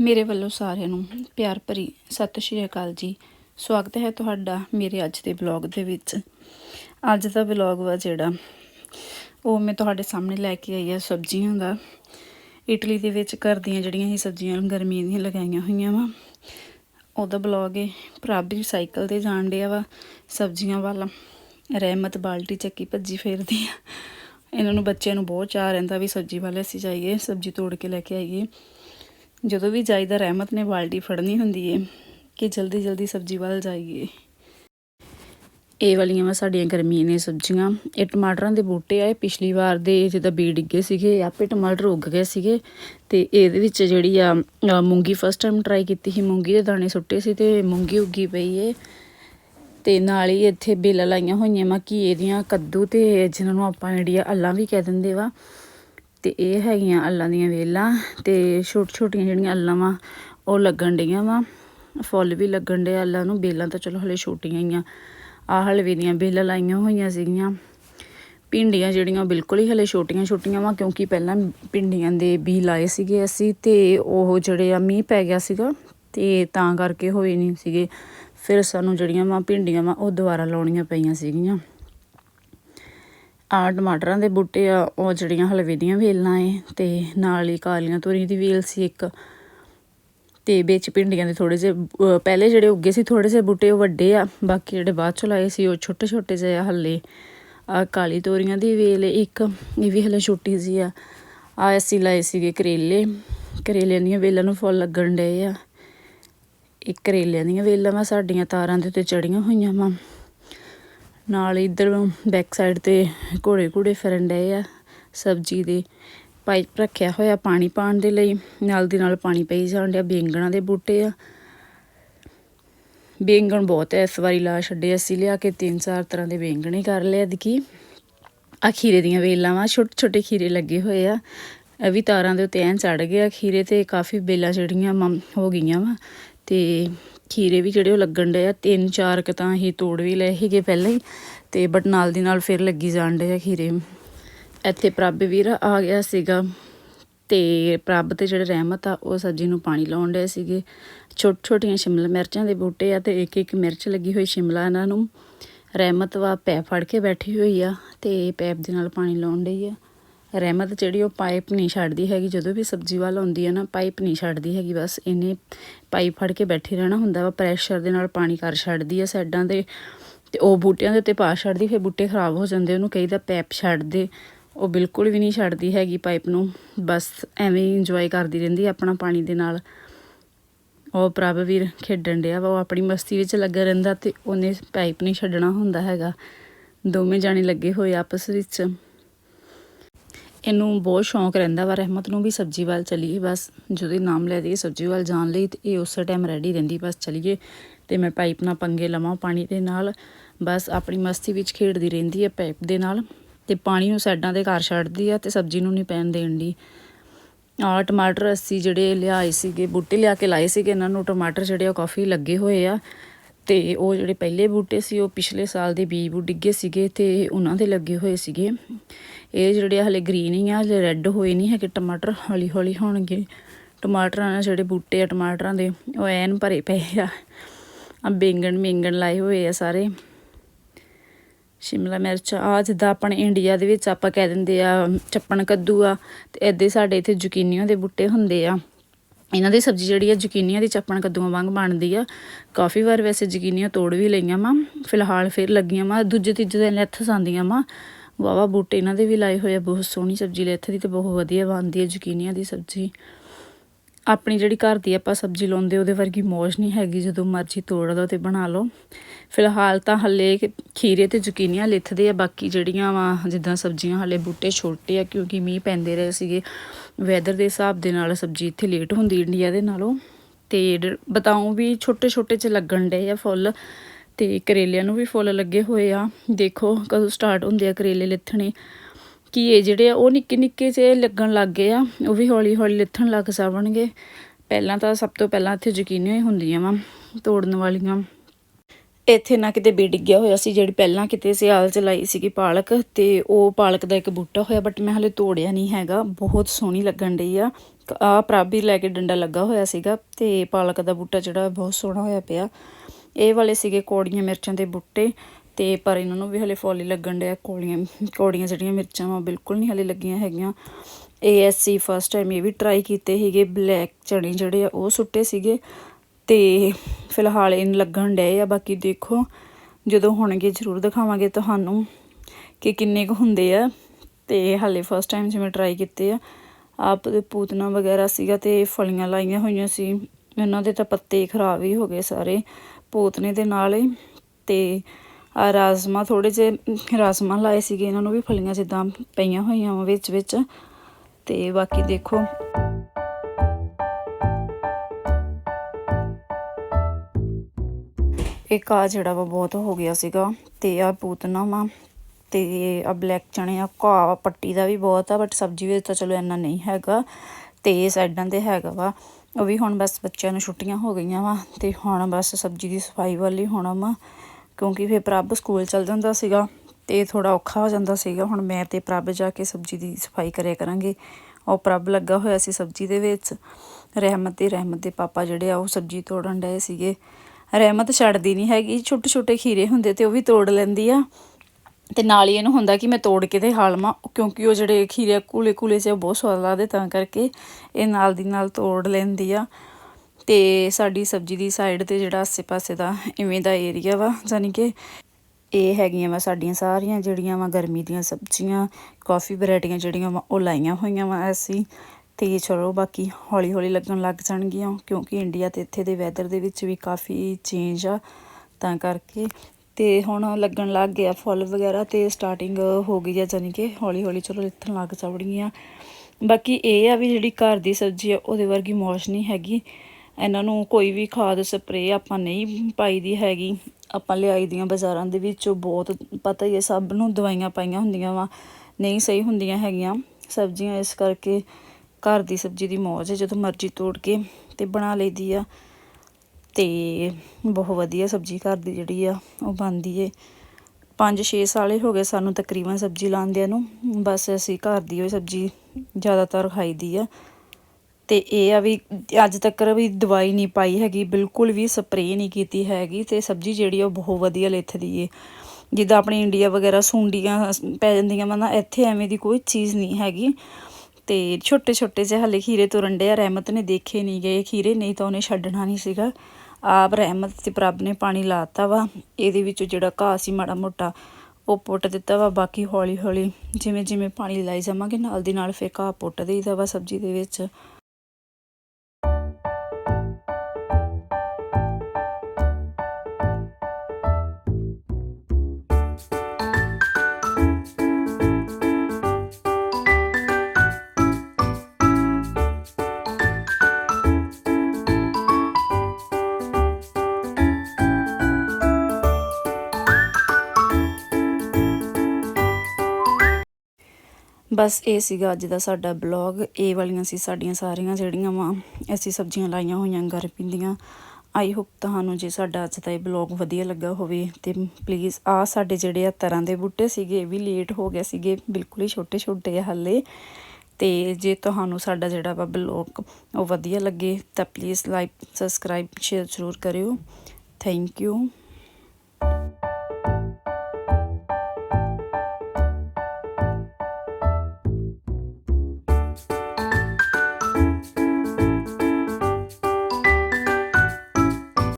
ਮੇਰੇ ਵੱਲੋਂ ਸਾਰਿਆਂ ਨੂੰ ਪਿਆਰ ਭਰੀ ਸਤਿ ਸ਼੍ਰੀ ਅਕਾਲ ਜੀ। ਸਵਾਗਤ ਹੈ ਤੁਹਾਡਾ ਮੇਰੇ ਅੱਜ ਦੇ ਵਲੌਗ ਦੇ ਵਿੱਚ। ਅੱਜ ਦਾ ਵਲੌਗ ਵਾ ਜਿਹੜਾ, ਉਹ ਮੈਂ ਤੁਹਾਡੇ ਸਾਹਮਣੇ ਲੈ ਕੇ ਆਈ ਆ ਸਬਜ਼ੀਆਂ ਦਾ। ਇਟਲੀ ਦੇ ਵਿੱਚ ਘਰ ਦੀਆਂ ਜਿਹੜੀਆਂ ਹੀ ਸਬਜ਼ੀਆਂ ਗਰਮੀ ਦੀਆਂ ਲਗਾਈਆਂ ਹੋਈਆਂ ਵਾ। ਉਹਦਾ ਵਲੌਗ ਹੈ ਭਰਾ ਵੀ ਸਾਈਕਲ ਤੇ ਜਾਣ ਡਿਆ ਵਾ ਸਬਜ਼ੀਆਂ ਵਾਲਾ। ਰਹਿਮਤ ਬਾਲਟੀ ਚੱਕੀ ਭੱਜੀ ਫੇਰਦੀ ਆ। ਇਹਨਾਂ ਨੂੰ ਬੱਚਿਆਂ ਨੂੰ ਬਹੁਤ ਚਾਹ ਰਹਿੰਦਾ ਵੀ ਸਬਜ਼ੀ ਵਾਲੇ ਅਸੀਂ ਜਾਈਏ, ਸਬਜ਼ੀ ਤੋੜ ਕੇ ਲੈ ਕੇ ਆਈਏ। ਜਦੋਂ ਵੀ ਜਾਈਦਾ ਰਹਿਮਤ ਨੇ ਬਾਲਟੀ ਫੜਨੀ ਹੁੰਦੀ ਏ ਕਿ ਜਲਦੀ ਜਲਦੀ ਸਬਜ਼ੀ ਵੱਲ ਜਾਈਏ। ਇਹ ਵਾਲੀਆਂ ਵਾ ਸਾਡੀਆਂ ਗਰਮੀ ਨੇ ਸਬਜ਼ੀਆਂ। ਇਹ ਟਮਾਟਰਾਂ ਦੇ ਬੂਟੇ ਆਏ ਪਿਛਲੀ ਵਾਰ ਦੇ ਜਿਹਦਾ ਬੀਜ ਡਿੱਗੇ ਸੀਗੇ, ਆਪੇ ਟਮਾਟਰ ਉੱਗ ਗਏ ਸੀਗੇ। ਤੇ ਇਹਦੇ ਵਿੱਚ ਜਿਹੜੀ ਆ ਮੂੰਗੀ ਫਸਟ ਟਾਈਮ ਟਰਾਈ ਕੀਤੀ ਸੀ, ਮੂੰਗੀ ਦੇ ਦਾਣੇ ਸੁੱਟੇ ਸੀ ਤੇ ਮੂੰਗੀ ਉੱਗੀ ਪਈ ਏ। ਤੇ ਨਾਲ ਹੀ ਇੱਥੇ ਬੇਲਾਂ ਲਾਈਆਂ ਹੋਈਆਂ ਵਾ ਘੀਏ ਦੀਆਂ, ਕੱਦੂ ਤੇ ਜਿਨ੍ਹਾਂ ਨੂੰ ਆਪਾਂ ਜਿਹੜੀਆਂ ਅੱਲਾਂ ਵੀ ਕਹਿ ਦਿੰਦੇ ਵਾ। ਤੇ ਇਹ ਹੈਗੀਆਂ ਅੱਲਾਂ ਦੀਆਂ ਵੇਲਾਂ ਤੇ ਛੋਟ ਛੋਟੀਆਂ ਜਿਹੜੀਆਂ ਅੱਲਾਂ ਵਾ, ਉਹ ਲੱਗਣ ਡੀਆਂ ਵਾ। ਫੁੱਲ ਵੀ ਲੱਗਣ ਡੇ ਅੱਲਾਂ ਨੂੰ, ਵੇਲਾਂ ਤਾਂ ਚਲੋ ਹਲੇ ਛੋਟੀਆਂ ਹੀ ਆ। ਆਹ ਹਲਵੇ ਦੀਆਂ ਵੇਲਾਂ ਲਾਈਆਂ ਹੋਈਆਂ ਸੀਗੀਆਂ। ਭਿੰਡੀਆਂ ਜਿਹੜੀਆਂ ਬਿਲਕੁਲ ਹੀ ਹਲੇ ਛੋਟੀਆਂ ਛੋਟੀਆਂ ਵਾ, ਕਿਉਂਕਿ ਪਹਿਲਾਂ ਭਿੰਡੀਆਂ ਦੇ ਬੀ ਲਾਏ ਸੀਗੇ ਅਸੀਂ ਤੇ ਉਹ ਜਿਹੜੇ ਆ ਮੀਂਹ ਪੈ ਗਿਆ ਸੀਗਾ ਤੇ ਤਾਂ ਕਰਕੇ ਹੋਏ ਨਹੀਂ ਸੀਗੇ। ਫਿਰ ਸਾਨੂੰ ਜਿਹੜੀਆਂ ਵਾ ਭਿੰਡੀਆਂ ਵਾ, ਉਹ ਦੁਬਾਰਾ ਲਾਉਣੀਆਂ ਪਈਆਂ ਸੀਗੀਆਂ। ਆ ਟਮਾਟਰਾਂ ਦੇ ਬੂਟੇ ਆ, ਉਹ ਜਿਹੜੀਆਂ ਹਲਵੇ ਦੀਆਂ ਵੇਲਾਂ ਏ, ਤੇ ਨਾਲ ਹੀ ਕਾਲੀਆਂ ਤੋਰੀ ਦੀ ਵੇਲ ਸੀ ਇੱਕ। ਤੇ ਵਿੱਚ ਭਿੰਡੀਆਂ ਦੇ ਥੋੜੇ ਜਿਹੇ ਪਹਿਲੇ ਜਿਹੜੇ ਉੱਗੇ ਸੀ ਥੋੜੇ ਜਿਹੇ ਬੂਟੇ, ਉਹ ਵੱਡੇ ਆ, ਬਾਕੀ ਜਿਹੜੇ ਬਾਅਦ ਚ ਲਾਏ ਸੀ, ਉਹ ਛੋਟੇ ਛੋਟੇ ਜਿਹੇ ਆ ਹੱਲੇ। ਆ ਕਾਲੀ ਤੋਰੀਆਂ ਦੀ ਵੇਲ ਇੱਕ, ਇਹ ਵੀ ਹਲੇ ਛੋਟੀ ਜੀ ਆ। ਆ ਅਸੀਂ ਲਾਏ ਸੀਗੇ ਕਰੇਲੇ, ਕਰੇਲਿਆਂ ਦੀਆਂ ਵੇਲਾਂ ਨੂੰ ਫੁੱਲ ਲੱਗਣ ਡਏ ਆ। ਇਹ ਕਰੇਲਿਆਂ ਦੀਆਂ ਵੇਲਾਂ ਵਾ, ਸਾਡੀਆਂ ਤਾਰਾਂ ਦੇ ਉੱਤੇ ਚੜੀਆਂ ਹੋਈਆਂ ਵਾ। ਨਾਲ ਇੱਧਰ ਬੈਕ ਸਾਈਡ ਤੇ ਘੋੜੇ ਘੋੜੇ ਫਿਰਨ ਡਏ ਆ ਸਬਜ਼ੀ ਦੇ। ਪਾਈਪ ਰੱਖਿਆ ਹੋਇਆ ਪਾਣੀ ਪਾਣ ਦੇ ਲਈ। ਨਾਲ ਦੀ ਨਾਲ ਪਾਣੀ ਪਈ ਜਾਣ ਡਿਆ। ਬੇਂਗਣਾ ਦੇ ਬੂਟੇ ਆ। ਬੇਂਗਣ ਬਹੁਤ ਐ। ਇਸ ਵਾਰੀ ਲਾ ਛੱਡੇ ਅਸੀਂ ਲਿਆ ਕੇ ਤਿੰਨ ਚਾਰ ਤਰ੍ਹਾਂ ਦੇ ਬੈਂਗਣ ਕਰ ਲਿਆ ਅਦਕੀ ਆ ਖੀਰੇ ਦੀਆਂ ਵੇਲਾਂ ਵਾ। ਛੋਟੇ ਛੋਟੇ ਖੀਰੇ ਲੱਗੇ ਹੋਏ ਆ। ਇਹ ਵੀ ਤਾਰਾਂ ਦੇ ਉੱਤੇ ਐਨ ਚੜ ਗਿਆ ਖੀਰੇ ਤੇ। ਕਾਫੀ ਬੇਲਾਂ ਜਿਹੜੀਆਂ ਹੋ ਗਈਆਂ ਵਾ। ਤੇ ਖੀਰੇ ਵੀ ਜਿਹੜੇ ਉਹ ਲੱਗਣ ਡਏ ਆ, ਤਿੰਨ ਚਾਰ ਕੁ ਤਾਂ ਹੀ ਤੋੜ ਵੀ ਲਏ ਸੀਗੇ ਪਹਿਲਾਂ ਹੀ ਤੇ ਬਟ ਨਾਲ ਦੀ ਨਾਲ ਫਿਰ ਲੱਗੀ ਜਾਣ ਡਏ ਆ ਖੀਰੇ। ਇੱਥੇ ਪ੍ਰਭ ਵੀਰ ਆ ਗਿਆ ਸੀਗਾ ਤੇ ਪ੍ਰਭ ਤੇ ਜਿਹੜੇ ਰਹਿਮਤ ਆ, ਉਹ ਸਬਜ਼ੀ ਨੂੰ ਪਾਣੀ ਲਾਉਣ ਡਏ ਸੀਗੇ। ਛੋਟ, ਛੋਟੀਆਂ ਸ਼ਿਮਲਾ ਮਿਰਚਾਂ ਦੇ ਬੂਟੇ ਆ ਤੇ ਇੱਕ ਇੱਕ ਮਿਰਚ ਲੱਗੀ ਹੋਈ ਸ਼ਿਮਲਾ ਇਹਨਾਂ ਨੂੰ। ਰਹਿਮਤ ਵਾ, ਪੈਪ ਫੜ ਕੇ ਬੈਠੀ ਹੋਈ ਆ ਤੇ ਪੈਪ ਦੇ ਨਾਲ ਪਾਣੀ ਲਾਉਣ ਡਈ ਆ। ਰਹਿਮਤ ਜਿਹੜੀ ਉਹ ਪਾਈਪ ਨਹੀਂ ਛੱਡਦੀ ਹੈਗੀ, ਜਦੋਂ ਵੀ ਸਬਜ਼ੀ ਵੱਲ ਆਉਂਦੀ ਹੈ ਨਾ, ਪਾਈਪ ਨਹੀਂ ਛੱਡਦੀ ਹੈਗੀ, ਬਸ ਇਹਨੇ ਪਾਈਪ ਫੜ ਕੇ ਬੈਠੇ ਰਹਿਣਾ ਹੁੰਦਾ ਵਾ, ਪ੍ਰੈਸ਼ਰ ਦੇ ਨਾਲ ਪਾਣੀ ਕਰ ਛੱਡਦੀ ਆ ਸਾਈਡਾਂ ਦੇ ਤੇ ਉਹ ਬੂਟਿਆਂ ਦੇ ਉੱਤੇ ਪਾ ਛੱਡਦੀ, ਫਿਰ ਬੂਟੇ ਖਰਾਬ ਹੋ ਜਾਂਦੇ, ਉਹਨੂੰ ਕਹੀਦਾ ਪੈਪ ਛੱਡ ਦੇ। ਉਹ ਬਿਲਕੁਲ ਵੀ ਨਹੀਂ ਛੱਡਦੀ ਹੈਗੀ ਪਾਈਪ ਨੂੰ, ਬਸ ਐਵੇਂ ਹੀ ਇੰਜੋਏ ਕਰਦੀ ਰਹਿੰਦੀ ਆਪਣਾ ਪਾਣੀ ਦੇ ਨਾਲ। ਉਹ ਪ੍ਰਭ ਵੀਰ ਖੇਡਣ ਡਿਆ ਵਾ, ਉਹ ਆਪਣੀ ਮਸਤੀ ਵਿੱਚ ਲੱਗਾ ਰਹਿੰਦਾ ਤੇ ਉਹਨੇ ਪਾਈਪ ਨਹੀਂ ਛੱਡਣਾ ਹੁੰਦਾ ਹੈਗਾ। ਦੋਵੇਂ ਜਾਣੇ ਲੱਗੇ ਹੋਏ ਆਪਸ ਵਿੱਚ। ਇਹਨੂੰ ਬਹੁਤ ਸ਼ੌਂਕ ਰਹਿੰਦਾ ਵਾ, ਰਹਿਮਤ ਨੂੰ ਵੀ ਸਬਜ਼ੀ ਵੱਲ ਚਲੀਏ, ਬਸ ਜਦੋਂ ਹੀ ਨਾਮ ਲੈ ਦਈਏ ਸਬਜ਼ੀ ਵੱਲ ਜਾਣ ਲਈ ਤੇ ਇਹ ਉਸੇ ਟਾਈਮ ਰੈਡੀ ਰਹਿੰਦੀ, ਬਸ ਚਲੀਏ ਤੇ ਮੈਂ ਪਾਈਪ ਨਾਲ ਪੰਗੇ ਲਵਾਂ ਪਾਣੀ ਦੇ ਨਾਲ, ਬਸ ਆਪਣੀ ਮਸਤੀ ਵਿੱਚ ਖੇਡਦੀ ਰਹਿੰਦੀ ਹੈ ਪਾਈਪ ਦੇ ਨਾਲ ਤੇ ਪਾਣੀ ਨੂੰ ਸਾਈਡਾਂ ਦੇ ਘਰ ਛੱਡਦੀ ਆ ਤੇ ਸਬਜ਼ੀ ਨੂੰ ਨਹੀਂ ਪੈਣ ਦੇਣ ਦੀ। ਆ ਟਮਾਟਰ ਅਸੀਂ ਜਿਹੜੇ ਲਿਆਏ ਸੀਗੇ, ਬੂਟੇ ਲਿਆ ਕੇ ਲਾਏ ਸੀਗੇ, ਇਹਨਾਂ ਨੂੰ ਟਮਾਟਰ ਜਿਹੜੇ ਆ ਕਾਫੀ ਲੱਗੇ ਹੋਏ ਆ। ਤੇ ਉਹ ਜਿਹੜੇ ਪਹਿਲੇ ਬੂਟੇ ਸੀ, ਉਹ ਪਿਛਲੇ ਸਾਲ ਦੇ ਬੀਜ ਬੂ ਡਿੱਗੇ ਸੀਗੇ ਤੇ ਉਹਨਾਂ ਦੇ ਲੱਗੇ ਹੋਏ ਸੀਗੇ। ਇਹ ਜਿਹੜੇ ਹਲੇ ਗ੍ਰੀਨ ਹੀ ਆ, ਹਲੇ ਰੈੱਡ ਹੋਏ ਨਹੀਂ ਹੈਗੇ, ਟਮਾਟਰ ਹੌਲੀ ਹੌਲੀ ਹੋਣਗੇ। ਟਮਾਟਰਾਂ ਦੇ ਜਿਹੜੇ ਬੂਟੇ ਆ, ਟਮਾਟਰਾਂ ਦੇ, ਉਹ ਐਨ ਭਰੇ ਪਏ ਆ। ਆ ਬੈਂਗਣ ਮੇਂਗਣ ਲਾਏ ਹੋਏ ਆ ਸਾਰੇ। ਸ਼ਿਮਲਾ ਮਿਰਚ ਆ ਜਿੱਦਾਂ ਆਪਣੇ ਇੰਡੀਆ ਦੇ ਵਿੱਚ ਆਪਾਂ ਕਹਿ ਦਿੰਦੇ ਆ, ਚੱਪਣ ਕੱਦੂ ਆ, ਤੇ ਏਦਾਂ ਸਾਡੇ ਇੱਥੇ ਜ਼ੁਕੀਨੀਆਂ ਦੇ ਬੂਟੇ ਹੁੰਦੇ ਆ। ਇਹਨਾਂ ਦੀ ਸਬਜ਼ੀ ਜਿਹੜੀ ਆ ਜ਼ੁਕੀਨੀਆਂ ਦੀ ਚੱਪਣ ਕੱਦੂਆਂ ਵਾਂਗ ਬਣਦੀ ਆ। ਕਾਫੀ ਵਾਰ ਵੈਸੇ ਜ਼ੁਕੀਨੀਆਂ ਤੋੜ ਵੀ ਲਈਆਂ ਵਾ। ਫਿਲਹਾਲ ਫਿਰ ਲੱਗੀਆਂ ਵਾ। ਦੂਜੇ ਤੀਜੇ ਦਿਨ ਲੈਥਸ ਆਉਂਦੀਆਂ ਵਾ। ਵਾਵਾ ਬੂਟੇ ਇਹਨਾਂ ਦੇ ਵੀ ਲਾਏ ਹੋਏ ਆ। ਬਹੁਤ ਸੋਹਣੀ ਸਬਜ਼ੀ ਲੈਥ ਦੀ ਤੇ ਬਹੁਤ ਵਧੀਆ ਬਣਦੀ ਹੈ ਜ਼ੁਕੀਨੀਆਂ ਦੀ ਸਬਜ਼ੀ। ਆਪਣੀ ਜਿਹੜੀ ਘਰ ਦੀ ਆਪਾਂ ਸਬਜ਼ੀ ਲਾਉਂਦੇ, ਉਹਦੇ ਵਰਗੀ ਮੌਜ ਨਹੀਂ ਹੈਗੀ, ਜਦੋਂ ਮਰਜ਼ੀ ਤੋੜ ਲਓ ਤੇ ਬਣਾ ਲਓ। ਫਿਲਹਾਲ ਤਾਂ ਹੱਲੇ ਖੀਰੇ ਤੇ ਜ਼ੁਕੀਨੀਆਂ ਲਿੱਥਦੇ ਆ, ਬਾਕੀ ਜਿਹੜੀਆਂ ਵਾ, ਜਿੱਦਾਂ ਸਬਜ਼ੀਆਂ ਹੱਲੇ ਬੂਟੇ ਛੋਟੇ ਆ, ਕਿਉਂਕਿ ਮੀਂਹ ਪੈਂਦੇ ਰਹੇ ਸੀਗੇ ਵੈਦਰ ਦੇ ਹਿਸਾਬ ਦੇ ਨਾਲ ਸਬਜ਼ੀ ਇੱਥੇ ਲੇਟ ਹੁੰਦੀ ਇੰਡੀਆ ਦੇ ਨਾਲੋਂ। ਤੇ ਡ- ਬਤਾਊਂ ਵੀ ਛੋਟੇ ਛੋਟੇ ਚ ਲੱਗਣ ਡਏ ਆ ਫੁੱਲ, ਤੇ ਕਰੇਲਿਆਂ ਨੂੰ ਵੀ ਫੁੱਲ ਲੱਗੇ ਹੋਏ ਆ। ਦੇਖੋ ਕਦੋਂ ਸਟਾਰਟ ਹੁੰਦੇ ਆ ਕਰੇਲੇ ਲਿੱਥਣੇ। ਕੀ ਜਿਹੜੇ ਆ, ਉਹ ਨਿੱਕੇ ਨਿੱਕੇ ਜਿਹੇ ਲੱਗਣ ਲੱਗ ਗਏ ਆ, ਉਹ ਵੀ ਹੌਲੀ ਹੌਲੀ ਲਿੱਥਣ ਲੱਗ ਜਾਵਣਗੇ। ਪਹਿਲਾਂ ਤਾਂ ਸਭ ਤੋਂ ਪਹਿਲਾਂ ਇੱਥੇ ਯਕੀਨੀਆਂ ਹੀ ਹੁੰਦੀਆਂ ਵਾ, ਤੋੜਨ ਵਾਲੀਆਂ। ਇੱਥੇ ਨਾ ਕਿਤੇ ਬੀ ਡਿੱਗਿਆ ਹੋਇਆ ਸੀ, ਜਿਹੜੀ ਪਹਿਲਾਂ ਕਿਤੇ ਸਿਆਲ ਚ ਲਾਈ ਸੀਗੀ ਪਾਲਕ, ਤੇ ਉਹ ਪਾਲਕ ਦਾ ਇੱਕ ਬੂਟਾ ਹੋਇਆ ਬਟ ਮੈਂ ਹਲੇ ਤੋੜਿਆ ਨਹੀਂ ਹੈਗਾ, ਬਹੁਤ ਸੋਹਣੀ ਲੱਗਣ ਡਈ ਆ। ਆ ਪ੍ਰਾਬੀ ਲੈ ਕੇ ਡੰਡਾ ਲੱਗਾ ਹੋਇਆ ਸੀਗਾ, ਤੇ ਪਾਲਕ ਦਾ ਬੂਟਾ ਜਿਹੜਾ ਬਹੁਤ ਸੋਹਣਾ ਹੋਇਆ ਪਿਆ। ਇਹ ਵਾਲੇ ਸੀਗੇ ਕੋੜੀਆਂ ਮਿਰਚਾਂ ਦੇ ਬੂਟੇ ਤੇ ਪਰ ਇਹਨਾਂ ਨੂੰ ਵੀ ਹਲੇ ਫੁੱਲ ਲੱਗਣ ਡਿਆ ਕੋਲੀਆਂ, ਕੋੜੀਆਂ ਜਿਹੜੀਆਂ ਮਿਰਚਾਂ ਵਾ, ਬਿਲਕੁਲ ਨਹੀਂ ਹਲੇ ਲੱਗੀਆਂ ਹੈਗੀਆਂ। ਏਐਸਸੀ ਫਸਟ ਟਾਈਮ ਇਹ ਵੀ ਟਰਾਈ ਕੀਤੇ ਸੀਗੇ ਬਲੈਕ ਚਣੇ ਜਿਹੜੇ ਆ, ਉਹ ਸੁੱਟੇ ਸੀਗੇ। ਤੇ ਫਿਲਹਾਲ ਇਹਨ ਲੱਗਣ ਡਏ ਆ, ਬਾਕੀ ਦੇਖੋ, ਜਦੋਂ ਹੋਣਗੇ ਜ਼ਰੂਰ ਦਿਖਾਵਾਂਗੇ ਤੁਹਾਨੂੰ ਕਿ ਕਿੰਨੇ ਕੁ ਹੁੰਦੇ ਆ। ਤੇ ਹਾਲੇ ਫਸਟ ਟਾਈਮ ਜਿਵੇਂ ਟਰਾਈ ਕੀਤੇ ਆ। ਆਪ ਦੇ ਪੂਤਨਾ ਵਗੈਰਾ ਸੀਗਾ ਤੇ ਫਲੀਆਂ ਲਾਈਆਂ ਹੋਈਆਂ ਸੀ। ਇਹਨਾਂ ਦੇ ਤਾਂ ਪੱਤੇ ਖਰਾਬ ਹੀ ਹੋ ਗਏ ਸਾਰੇ ਪੂਤਨੇ ਦੇ ਨਾਲ ਹੀ। ਤੇ ਰਾਜਮਾ ਥੋੜੇ ਜਿਹੇ ਰਾਜਮਾ ਲਾਏ ਸੀਗੇ, ਇਹਨਾਂ ਨੂੰ ਵੀ ਫਲੀਆਂ ਜਿੱਦਾਂ ਪਈਆਂ ਹੋਈਆਂ ਵਾ ਵਿੱਚ ਵਿੱਚ। ਤੇ ਬਾਕੀ ਦੇਖੋ। ਇੱਕ ਆ ਜਿਹੜਾ ਵਾ ਬਹੁਤ ਹੋ ਗਿਆ ਸੀਗਾ, ਤੇ ਆ ਪੂਤਨਾ ਵਾ, ਤੇ ਆ ਬਲੈਕ ਚਣੇ ਆ ਘਾਹ ਪੱਟੀ ਦਾ ਵੀ ਬਹੁਤ ਆ ਬਟ ਸਬਜ਼ੀ ਵਿੱਚ ਤਾਂ ਚਲੋ ਇੰਨਾ ਨਹੀਂ ਹੈਗਾ, ਤੇ ਸਾਈਡਾਂ ਤੇ ਹੈਗਾ ਵਾ। ਉਹ ਵੀ ਹੁਣ ਬਸ ਬੱਚਿਆਂ ਨੂੰ ਛੁੱਟੀਆਂ ਹੋ ਗਈਆਂ ਵਾ, ਤੇ ਹੁਣ ਬਸ ਸਬਜ਼ੀ ਦੀ ਸਫ਼ਾਈ ਵਾਲੀ ਹੋਣਾ ਵਾ। ਕਿਉਂਕਿ ਫਿਰ ਪ੍ਰਭ ਸਕੂਲ ਚਲ ਜਾਂਦਾ ਸੀਗਾ ਤੇ ਥੋੜਾ ਔਖਾ ਹੋ ਜਾਂਦਾ ਸੀਗਾ। ਹੁਣ ਮੈਂ ਤੇ ਪ੍ਰਭ ਜਾ ਕੇ ਸਬਜ਼ੀ ਦੀ ਸਫ਼ਾਈ ਕਰਿਆ ਕਰਾਂਗੇ। ਉਹ ਪ੍ਰਭ ਲੱਗਾ ਹੋਇਆ ਸੀ ਸਬਜ਼ੀ ਦੇ ਵਿੱਚ। ਰਹਿਮਤ ਤੇ ਰਹਿਮਤ ਦੇ ਪਾਪਾ ਜਿਹੜੇ ਆ, ਉਹ ਸਬਜ਼ੀ ਤੋੜਨ ਡਏ ਸੀਗੇ। ਰਹਿਮਤ ਛੱਡਦੀ ਨਹੀਂ ਹੈਗੀ। ਛੋਟੇ ਛੋਟੇ ਖੀਰੇ ਹੁੰਦੇ ਤੇ ਉਹ ਵੀ ਤੋੜ ਲੈਂਦੀ ਆ। ਤੇ ਨਾਲ ਹੀ ਇਹਨੂੰ ਹੁੰਦਾ ਕਿ ਮੈਂ ਤੋੜ ਕੇ ਤੇ ਹਾਲਮਾ ਕਿਉਂਕਿ ਉਹ ਜਿਹੜੇ ਖੀਰੇ ਕੂਲੇ ਕੂਲੇ ਸੇ ਬਹੁਤ ਸਵਾਦ ਲੱਗਦੇ ਤਾਂ ਕਰਕੇ ਇਹ ਨਾਲ ਦੀ ਨਾਲ ਤੋੜ ਲੈਂਦੀ ਆ। ਤੇ ਸਾਡੀ ਸਬਜ਼ੀ ਦੀ ਸਾਈਡ ਤੇ ਜਿਹੜਾ ਆਸੇ-ਪਾਸੇ ਦਾ ਇਵੇਂ ਦਾ ਏਰੀਆ ਵਾ ਯਾਨੀ ਕਿ ਇਹ ਹੈਗੀਆਂ ਵਾ ਸਾਡੀਆਂ ਸਾਰੀਆਂ ਜਿਹੜੀਆਂ ਵਾ ਗਰਮੀ ਦੀਆਂ ਸਬਜ਼ੀਆਂ ਕਾਫੀ ਵੈਰਾਈਟੀਆਂ ਜਿਹੜੀਆਂ ਵਾ ਉਹ ਲਾਈਆਂ ਹੋਈਆਂ ਵਾ ਅਸੀਂ ਤੇ ਚਲੋ ਬਾਕੀ ਹੌਲੀ ਹੌਲੀ ਲੱਗਣ ਲੱਗ ਜਾਣਗੀਆਂ, ਕਿਉਂਕਿ ਇੰਡੀਆ ਤੇ ਇੱਥੇ ਦੇ ਵੈਦਰ ਦੇ ਵਿੱਚ ਵੀ ਕਾਫੀ ਚੇਂਜ ਆ, ਤਾਂ ਕਰਕੇ। ਤੇ ਹੁਣ ਲੱਗਣ ਲੱਗ ਗਿਆ ਫੁੱਲ ਵਗੈਰਾ ਤੇ ਸਟਾਰਟਿੰਗ ਹੋ ਗਈ ਆ ਜਾਨੀ ਕਿ ਹੌਲੀ ਹੌਲੀ ਚਲੋ ਇੱਥਣ ਲੱਗ ਚਵੜੀਆਂ ਬਾਕੀ ਇਹ ਆ ਵੀ ਜਿਹੜੀ ਘਰ ਦੀ ਸਬਜ਼ੀ ਆ, ਉਹਦੇ ਵਰਗੀ ਮੌਜ ਨਹੀਂ ਹੈਗੀ। ਇਹਨਾਂ ਨੂੰ ਕੋਈ ਵੀ ਖਾਦ ਸਪਰੇਅ ਆਪਾਂ ਨਹੀਂ ਪਾਈ ਦੀ ਹੈਗੀ। ਆਪਾਂ ਲਿਆਈ ਦੀਆਂ ਬਾਜ਼ਾਰਾਂ ਦੇ ਵਿੱਚੋਂ ਬਹੁਤ, ਪਤਾ ਹੀ ਹੈ, ਸਭ ਨੂੰ ਦਵਾਈਆਂ ਪਾਈਆਂ ਹੁੰਦੀਆਂ ਵਾ। ਨਹੀਂ ਸਹੀ ਹੁੰਦੀਆਂ ਹੈਗੀਆਂ। ਸਬਜ਼ੀਆਂ ਇਸ ਕਰਕੇ ਘਰ ਦੀ ਸਬਜ਼ੀ ਦੀ ਮੌਜ ਹੈ, ਜਦੋਂ ਮਰਜ਼ੀ ਤੋੜ ਕੇ ਤੇ ਬਣਾ ਲਈਦੀ ਆ। ਤੇ ਬਹੁਤ ਵਧੀਆ ਸਬਜ਼ੀ ਘਰ ਦੀ ਜਿਹੜੀ ਆ, ਉਹ ਬਣਦੀ ਏ। 5-6 ਹੀ ਹੋ ਗਏ ਸਾਨੂੰ ਤਕਰੀਬਨ ਸਬਜ਼ੀ ਲਾਉਂਦਿਆਂ ਨੂੰ। ਬਸ ਅਸੀਂ ਘਰ ਦੀ ਉਹ ਸਬਜ਼ੀ ਜ਼ਿਆਦਾਤਰ ਖਾਈਦੀ ਆ। ਤੇ ਇਹ ਆ ਵੀ ਅੱਜ ਤੱਕ ਵੀ ਦਵਾਈ ਨਹੀਂ ਪਾਈ ਹੈਗੀ, ਬਿਲਕੁਲ ਵੀ ਸਪਰੇਅ ਨਹੀਂ ਕੀਤੀ ਹੈਗੀ ਤੇ ਸਬਜ਼ੀ ਜਿਹੜੀ ਆ ਉਹ ਬਹੁਤ ਵਧੀਆ ਲਿੱਥਦੀ ਏ। ਜਿੱਦਾਂ ਆਪਣੇ ਇੰਡੀਆ ਵਗੈਰਾ ਸੁੰਡੀਆਂ ਪੈ ਜਾਂਦੀਆਂ ਵਾ ਨਾ, ਇੱਥੇ ਐਵੇਂ ਦੀ ਕੋਈ ਚੀਜ਼ ਨਹੀਂ ਹੈਗੀ। ਤੇ ਛੋਟੇ ਛੋਟੇ ਜਿਹੇ ਹਲੇ ਖੀਰੇ ਤੁਰਨ ਡੇ ਆ, ਰਹਿਮਤ ਨੇ ਦੇਖੇ ਨਹੀਂ ਗਏ। ਖੀਰੇ ਨਹੀਂ ਤਾਂ ਉਹਨੇ ਛੱਡਣਾ ਨਹੀਂ ਸੀਗਾ। ਆਪ ਰਹਿਮਤ ਤੇ ਪ੍ਰਭ ਨੇ ਪਾਣੀ ਲਾਤਾ ਵਾ, ਇਹਦੇ ਵਿੱਚੋਂ ਜਿਹੜਾ ਘਾਹ ਸੀ ਮਾੜਾ ਮੋਟਾ, ਉਹ ਪੁੱਟ ਦਿੱਤਾ ਵਾ। ਬਾਕੀ ਹੌਲੀ ਹੌਲੀ ਜਿਵੇਂ ਜਿਵੇਂ ਪਾਣੀ ਲਾਈ ਜਾਵਾਂਗੇ, ਨਾਲ ਦੀ ਨਾਲ ਫਿਰ ਘਾਹ ਪੁੱਟ ਦੇਈਦਾ ਵਾ ਸਬਜ਼ੀ ਦੇ ਵਿੱਚ। ਬਸ ਇਹ ਸੀਗਾ ਅੱਜ ਦਾ ਸਾਡਾ ਬਲੌਗ ਇਹ ਵਾਲੀਆਂ ਸੀ ਸਾਡੀਆਂ ਸਾਰੀਆਂ ਜਿਹੜੀਆਂ ਵਾ, ਅਸੀਂ ਸਬਜ਼ੀਆਂ ਲਾਈਆਂ ਹੋਈਆਂ ਗਰਮੀ ਦੀਆਂ ਆਈ ਹੋਪ ਤੁਹਾਨੂੰ ਜੇ ਸਾਡਾ ਅੱਜ ਦਾ ਇਹ ਬਲੌਗ ਵਧੀਆ ਲੱਗਾ ਹੋਵੇ ਤੇ ਪਲੀਜ਼ ਆ ਸਾਡੇ ਜਿਹੜੇ ਆ ਤਰ੍ਹਾਂ ਦੇ ਬੂਟੇ ਸੀਗੇ, ਇਹ ਵੀ ਲੇਟ ਹੋ ਗਏ ਸੀਗੇ, ਬਿਲਕੁਲ ਹੀ ਛੋਟੇ ਛੋਟੇ ਆ ਹਾਲੇ। ਤੇ ਜੇ ਤੁਹਾਨੂੰ ਸਾਡਾ ਜਿਹੜਾ ਵਾ ਬਲੌਗ ਉਹ ਵਧੀਆ ਲੱਗੇ ਤਾਂ ਪਲੀਜ਼ ਲਾਈਕ ਸਬਸਕ੍ਰਾਈਬ ਸ਼ੇਅਰ ਜ਼ਰੂਰ ਕਰਿਓ। Thank you